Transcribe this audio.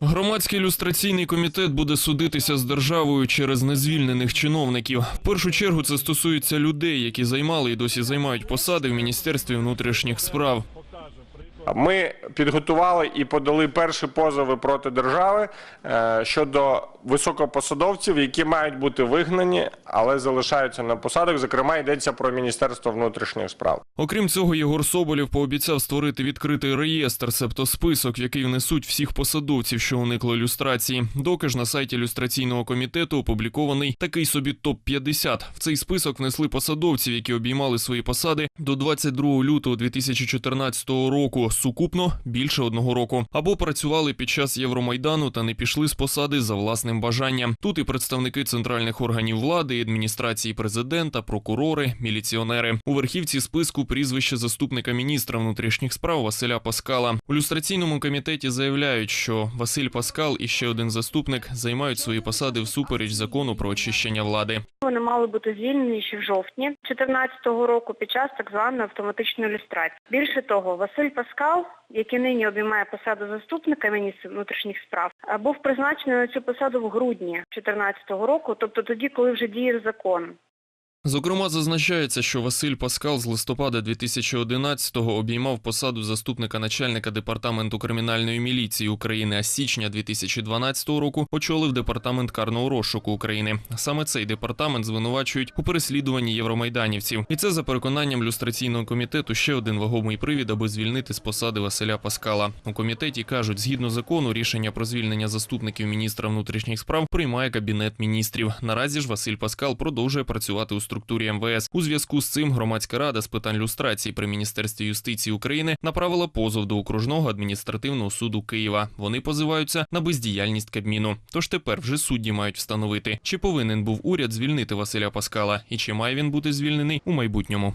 Громадський люстраційний комітет буде судитися з державою через незвільнених чиновників. В першу чергу це стосується людей, які займали і досі займають посади в міністерстві внутрішніх справ. Ми підготували і подали перші позови проти держави е, щодо високопосадовців, які мають бути вигнані, але залишаються на посадах. Зокрема, йдеться про Міністерство внутрішніх справ. Окрім цього, Єгор Соболєв пообіцяв створити відкритий реєстр, себто список, в який внесуть всіх посадовців, що уникли люстрації. Доки ж на сайті люстраційного комітету опублікований такий собі топ 50 В цей список внесли посадовців, які обіймали свої посади до 22 лютого 2014 року. Сукупно більше одного року, або працювали під час Євромайдану та не пішли з посади за власним бажанням. Тут і представники центральних органів влади, і адміністрації президента, прокурори, міліціонери. У верхівці списку прізвище заступника міністра внутрішніх справ Василя Паскала. У люстраційному комітеті заявляють, що Василь Паскал і ще один заступник займають свої посади всупереч закону про очищення влади. Вони мали бути звільнені ще в жовтні 2014 року під час так званої автоматичної люстрації. Більше того, Василь Паскал, який нині обіймає посаду заступника міністра внутрішніх справ, був призначений на цю посаду в грудні 2014 року, тобто тоді, коли вже діє закон. Зокрема, зазначається, що Василь Паскал з листопада 2011-го обіймав посаду заступника начальника департаменту кримінальної міліції України, а з січня 2012 року очолив департамент карного розшуку України. Саме цей департамент звинувачують у переслідуванні євромайданівців, і це за переконанням люстраційного комітету ще один вагомий привід, аби звільнити з посади Василя Паскала. У комітеті кажуть, згідно закону, рішення про звільнення заступників міністра внутрішніх справ приймає кабінет міністрів. Наразі ж Василь Паскал продовжує працювати у структурі МВС. У зв'язку з цим громадська рада з питань люстрації при міністерстві юстиції України направила позов до окружного адміністративного суду Києва. Вони позиваються на бездіяльність Кабміну. Тож тепер вже судді мають встановити, чи повинен був уряд звільнити Василя Паскала і чи має він бути звільнений у майбутньому.